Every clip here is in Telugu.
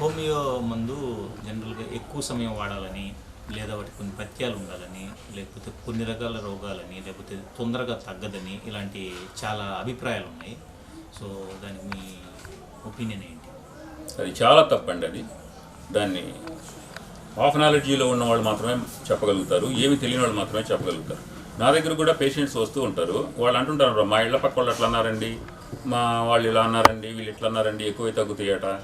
హోమియో మందు జనరల్గా ఎక్కువ సమయం వాడాలని లేదా వాటి కొన్ని పథ్యాలు ఉండాలని లేకపోతే కొన్ని రకాల రోగాలని లేకపోతే తొందరగా తగ్గదని ఇలాంటి చాలా అభిప్రాయాలు ఉన్నాయి. సో దానికి మీ ఒపీనియన్ ఏంటి? అది చాలా తప్పండి అది. దాన్ని హాఫ్ నాలెడ్జీలో ఉన్న వాళ్ళు మాత్రమే చెప్పగలుగుతారు ఏమి తెలియని వాళ్ళు మాత్రమే చెప్పగలుగుతారు. నా దగ్గర కూడా పేషెంట్స్ వస్తూ ఉంటారు. వాళ్ళు అంటుంటారు మా ఇళ్ళ పక్క వాళ్ళు ఎట్లా అన్నారండి. మా వాళ్ళు ఇలా అన్నారండి వీళ్ళు ఇట్లా అన్నారండి ఎక్కువ తగ్గుతాయట.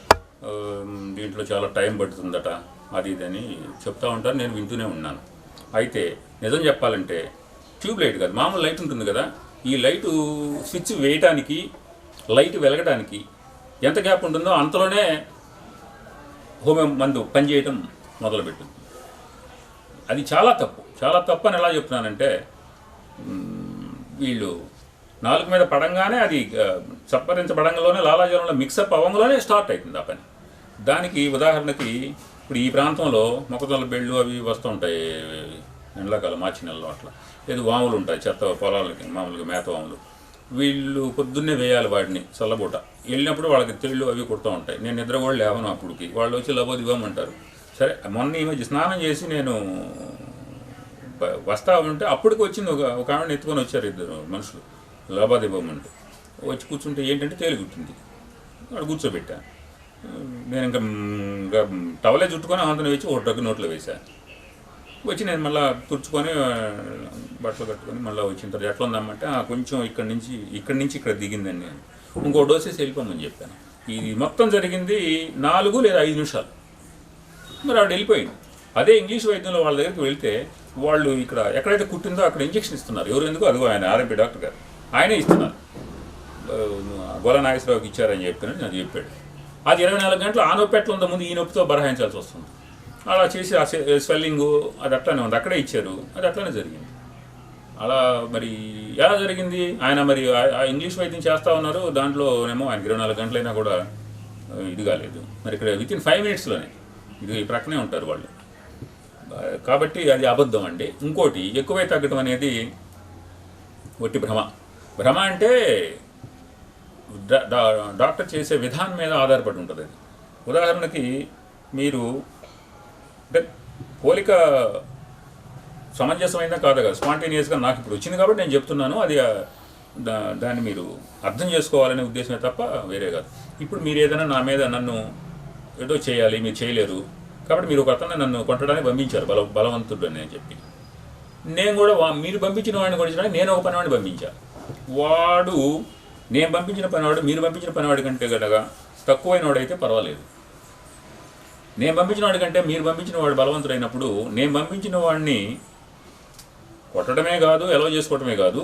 దీంట్లో చాలా టైం పడుతుందట. అది ఇది అని చెప్తా ఉంటారు. నేను వింటూనే ఉన్నాను. అయితే నిజం చెప్పాలంటే ట్యూబ్ లైట్ కాదు. మామూలు లైట్ ఉంటుంది కదా. ఈ లైటు స్విచ్ వేయటానికి లైట్ వెలగడానికి ఎంత గ్యాప్ ఉంటుందో అంతలోనే హోమియో మందు పనిచేయటం మొదలుపెట్టింది. అది చాలా తప్పు. చాలా తప్పు అని ఎలా చెప్తున్నానంటే వీళ్ళు నాలుగు మీద పడంగానే అది ఆ, చప్పరించబడంగానే లాలాజలంలో మిక్సప్ అవ్వంలోనే స్టార్ట్ అవుతుంది ఆ పని. దానికి ఉదాహరణకి ఇప్పుడు ఈ ప్రాంతంలో మొక్కజొన్న బెళ్ళు అవి వస్తూ ఉంటాయి ఎండాకాలం మార్చి నెలలో అట్లా. లేదు వాములు ఉంటాయి చెత్త పొలాలకి మామూలుగా మేత వాములు. వీళ్ళు పొద్దున్నే వేయాలి వాటిని చల్లబూట. వెళ్ళినప్పుడు వాళ్ళకి తెళ్ళు అవి కుడుతూ ఉంటాయి. నేను నిద్ర కూడా లేవను అప్పటికి వాళ్ళు వచ్చి లబోది ఇవ్వమంటారు సరే మొన్న ఈ మధ్య స్నానం చేసి నేను వస్తా ఉంటే అప్పటికి వచ్చింది ఒక ఒక ఆవిడని ఎత్తుకొని వచ్చారు ఇద్దరు మనుషులు. లబాది ఇవ్వమంటే. వచ్చి కూర్చుంటే ఏంటంటే తేలిగుట్టింది వాళ్ళు కూర్చోబెట్టా. నేను ఇంకా ఇంకా టవలే చుట్టుకొని ఆంతను వేసి ఒక డగ్గు నోట్లో వేసా వచ్చి నేను మళ్ళీ తుడుచుకొని బట్టలు కట్టుకొని మళ్ళీ వచ్చిన తర్వాత ఎట్లా ఉందమ్మంటే కొంచెం ఇక్కడి నుంచి ఇక్కడి నుంచి ఇక్కడ దిగిందండి నేను. ఇంకో డోసెస్ వెళ్ళిపోమని చెప్పాను. ఇది మొత్తం జరిగింది నాలుగు లేదా ఐదు నిమిషాలు. మరి ఆవిడ వెళ్ళిపోయింది. అదే ఇంగ్లీష్ వైద్యంలో వాళ్ళ దగ్గరికి వెళ్తే వాళ్ళు ఇక్కడ ఎక్కడైతే కుట్టిందో అక్కడ ఇంజక్షన్ ఇస్తున్నారు. ఎవరు ఎందుకు? అదిగో ఆయన ఆర్ఎంపీ డాక్టర్ గారు. ఆయనే ఇస్తున్నారు. ఆ, గోల నాగేశ్వరరావుకి ఇచ్చారని చెప్పానని నాకు చెప్పాడు. అది ఇరవై నాలుగు గంటలు ఆ నొప్పి ఎట్లా ఉందో ముందు ఈ నొప్పితో బరహాయించాల్సి వస్తుంది. అలా చేసి ఆ స్వెల్లింగు అది అట్లానే ఉంది. అక్కడే ఇచ్చారు. అది అట్లానే జరిగింది. అలా మరి ఎలా జరిగింది? ఆయన మరి ఆ- ఇంగ్లీష్ వైద్యం చేస్తూ ఉన్నారు. దాంట్లోనేమో ఆయనకి ఇరవై నాలుగు గంటలైనా కూడా ఇది కాలేదు. మరి ఇక్కడ విత్ ఇన్ ఫైవ్ మినిట్స్లోనే ఇది ఈ ప్రక్కనే ఉంటారు వాళ్ళు. కాబట్టి అది అబద్ధం అండి. ఇంకోటి ఎక్కువై తగ్గడం అనేది ఒట్టి భ్రమ. భ్రమ అంటే డాక్టర్ చేసే విధానం మీద ఆధారపడి ఉంటుంది అది. ఉదాహరణకి మీరు అంటే పోలిక సమంజసమైందా కాదా కదా స్పాంటేనియస్గా నాకు ఇప్పుడు వచ్చింది కాబట్టి నేను చెప్తున్నాను అది దా దాన్ని మీరు అర్థం చేసుకోవాలనే ఉద్దేశమే తప్ప వేరే కాదు. ఇప్పుడు మీరు ఏదైనా నా మీద నన్ను ఏదో చేయాలి మీరు చేయలేరు కాబట్టి మీరు ఒక అతను నన్ను కొట్టడానికి పంపించారు బల బలవంతుడు అని చెప్పి. నేను కూడా మీరు పంపించిన వాడిని కొట్టడానికి నేను ఒక పనివాడిని పంపించాను వాడు నేను పంపించిన పనివాడు మీరు పంపించిన పనివాడి కంటే గనక తక్కువైన వాడైతే పర్వాలేదు. నేను పంపించిన వాడి కంటే మీరు పంపించిన వాడు బలవంతుడైనప్పుడు నేను పంపించిన వాడిని కొట్టడమే కాదు ఎలవ చేసుకోవటమే కాదు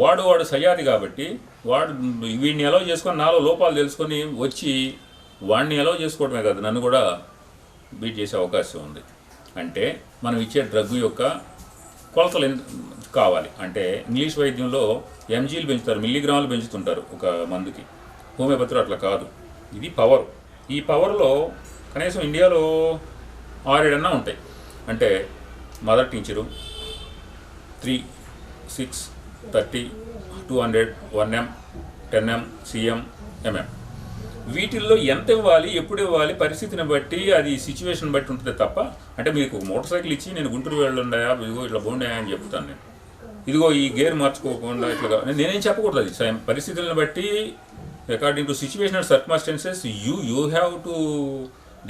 వాడు వాడు సయ్యాది కాబట్టి వాడు వీడిని ఎలవ చేసుకొని నాలో లోపాలు తెలుసుకొని వచ్చి వాడిని ఎలవ చేసుకోవటమే కాదు నన్ను కూడా బీట్ చేసే అవకాశం ఉంది. అంటే మనం ఇచ్చే డ్రగ్ యొక్క కొలతలు కావాలి. అంటే ఇంగ్లీష్ వైద్యంలో ఎంజీలు పెంచుతారు మిల్లీగ్రాములు పెంచుతుంటారు ఒక మందుకి. హోమియోపతిలో అట్లా కాదు. ఇది పవర్. ఈ పవర్లో కనీసం ఇండియాలో ఆరేడన్నా ఉంటాయి. అంటే mother teacher three six thirty two hundred one M ten M CM MM. వీటిల్లో ఎంత ఇవ్వాలి ఎప్పుడు ఇవ్వాలి పరిస్థితిని బట్టి అది సిచ్యువేషన్ బట్టి ఉంటుంది తప్ప అంటే మీకు మోటార్ సైకిల్ ఇచ్చి నేను గుంటూరు వెళ్ళుండయా ఇదిగో ఇట్లా బాగుండాయా అని చెప్తాను నేను. ఇదిగో ఈ గేర్ మార్చుకోకుండా ఇట్లా నేనేం చెప్పకూడదు అది. పరిస్థితులను బట్టి according to situation and circumstances you you have to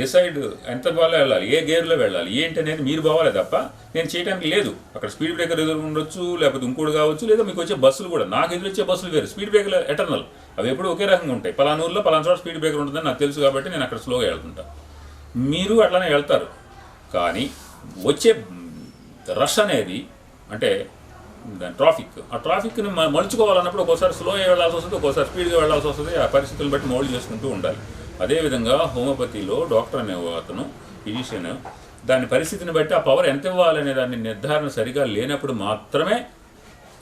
decide ఎంత బాగా వెళ్ళాలి ఏ గేర్లో వెళ్ళాలి ఏంటి అనేది మీరు పోవాలి తప్ప నేను చేయడానికి లేదు. అక్కడ స్పీడ్ బ్రేకర్ ఎదురు ఉండొచ్చు లేకపోతే ఇంకోటి కావచ్చు లేదా మీకు వచ్చే బస్సులు కూడా. నాకు ఎదురు వచ్చే బస్సులు వేరు? స్పీడ్ బ్రేకర్ ఎటర్నల్ అవి ఎప్పుడు ఒకే రకంగా ఉంటాయి. పలానూరులో పలానా చోట స్పీడ్ బ్రేకర్ ఉంటుందని నాకు తెలుసు కాబట్టి నేను అక్కడ స్లోగా వెళ్తుంటాను మీరు అట్లానే వెళ్తారు. కానీ వచ్చే రష్ అనేది అంటే దాని ట్రాఫిక్. ఆ ట్రాఫిక్ని మలుచుకోవాలన్నప్పుడు ఒక్కోసారి స్లో వెళ్ళాల్సి వస్తుంది ఒక్కోసారి స్పీడ్గా వెళ్ళాల్సి వస్తుంది ఆ పరిస్థితులను బట్టి మౌల్డ్ చేసుకుంటూ ఉండాలి. అదేవిధంగా హోమియోపతిలో డాక్టర్ అనే అతను ఫిజిషియన్ దాని పరిస్థితిని బట్టి ఆ పవర్ ఎంత ఇవ్వాలనే దాని నిర్ధారణ సరిగా లేనప్పుడు మాత్రమే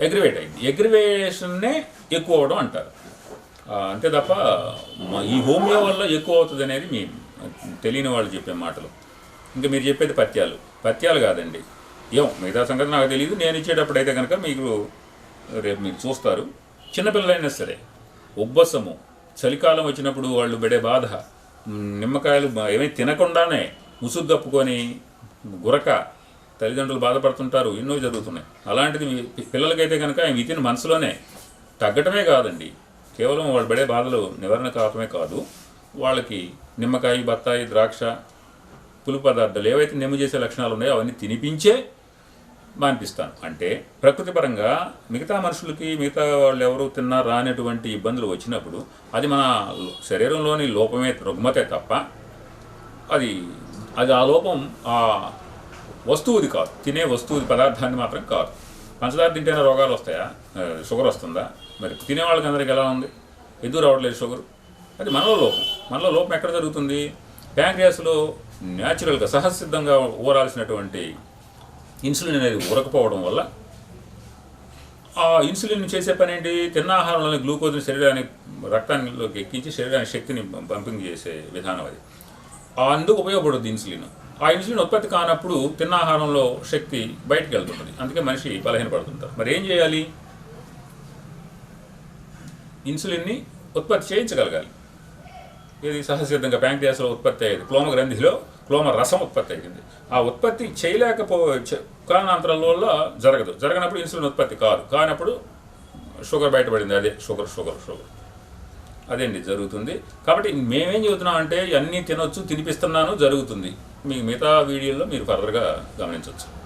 అగ్రివేట్ అయింది. అగ్రివేషన్నే ఎక్కువ అవడం అంటారు. అంతే తప్ప ఈ హోమియో వల్ల ఎక్కువ అవుతుంది అనేది మీ తెలియని వాళ్ళు చెప్పే మాటలు. ఇంకా మీరు చెప్పేది పత్యాలు. పత్యాలు కాదండి. ఏం మిగతా సంగతి నాకు తెలియదు నేను ఇచ్చేటప్పుడు అయితే కనుక మీకు రేపు మీరు చూస్తారు. చిన్నపిల్లలైనా సరే ఉబ్బసము చలికాలం వచ్చినప్పుడు వాళ్ళు పడే బాధ నిమ్మకాయలు ఏమీ తినకుండానే ముసుగు కప్పుకొని గురక తల్లిదండ్రులు బాధపడుతుంటారు. ఎన్నో జరుగుతున్నాయి. అలాంటిది పిల్లలకైతే కనుక వితిన్ మనసులోనే తగ్గటమే కాదండి. కేవలం వాళ్ళు పడే బాధలు నివారణ కావటమే కాదు. వాళ్ళకి నిమ్మకాయ బత్తాయి ద్రాక్ష పులుపు పదార్థాలు ఏవైతే నిమ్మ చేసే లక్షణాలు ఉన్నాయో అవన్నీ తినిపించే మానిపిస్తాను అంటే ప్రకృతి పరంగా మిగతా మనుషులకి మిగతా వాళ్ళు ఎవరు తిన్నా రానటువంటి ఇబ్బందులు వచ్చినప్పుడు అది మన శరీరంలోని లోపమే రుగ్మతే తప్ప అది అది ఆ లోపం ఆ వస్తువుది కాదు. తినే వస్తువుది పదార్థాన్ని మాత్రం కాదు. పంచదార తింటేనే రోగాలు వస్తాయా? షుగర్ వస్తుందా? మరి తినే వాళ్ళకి అందరికి ఎలా ఉంది? ఎదురు రావట్లేదు షుగర్? అది మనలో లోపం. మనలో లోపం ఎక్కడ జరుగుతుంది? ప్యాంక్రియాస్లో న్యాచురల్గా సహజసిద్ధంగా ఊరాల్సినటువంటి ఇన్సులిన్ అనేది ఊరకపోవడం వల్ల ఆ ఇన్సులిన్ చేసే పని ఏంటి తిన్న ఆహారంలోని గ్లూకోజ్ని శరీరానికి రక్తానికి ఎక్కించి శరీరానికి శక్తిని పంపింగ్ చేసే విధానం అది. ఆ అందుకు ఉపయోగపడుతుంది ఇన్సులిన్. ఆ ఇన్సులిన్ ఉత్పత్తి కానప్పుడు తిన్న ఆహారంలో శక్తి బయటకు వెళ్తుంటుంది. అందుకే మనిషి బలహీనపడుతుంటారు మరి ఏం చేయాలి? ఇన్సులిన్ని ఉత్పత్తి చేయించగలగాలి. ఇది సహజసిద్ధంగా ప్యాంక్రియాస్లో ఉత్పత్తి అయ్యేది. క్లోమ గ్రంథిలో క్లోమ రసం ఉత్పత్తి అయ్యింది. ఆ ఉత్పత్తి చేయలేకపో చే- వల్ల జరగదు. జరగనప్పుడు ఇన్సులిన్ ఉత్పత్తి కాదు. కానప్పుడు షుగర్ బయటపడింది. అదే షుగర్ షుగర్ షుగర్. అదేండి జరుగుతుంది. కాబట్టి మేమేం చెబుతున్నాం అంటే అన్నీ తినొచ్చు తినిపిస్తున్నాను జరుగుతుంది. మీ మిగతా వీడియోలో మీరు ఫర్దర్గా గమనించవచ్చు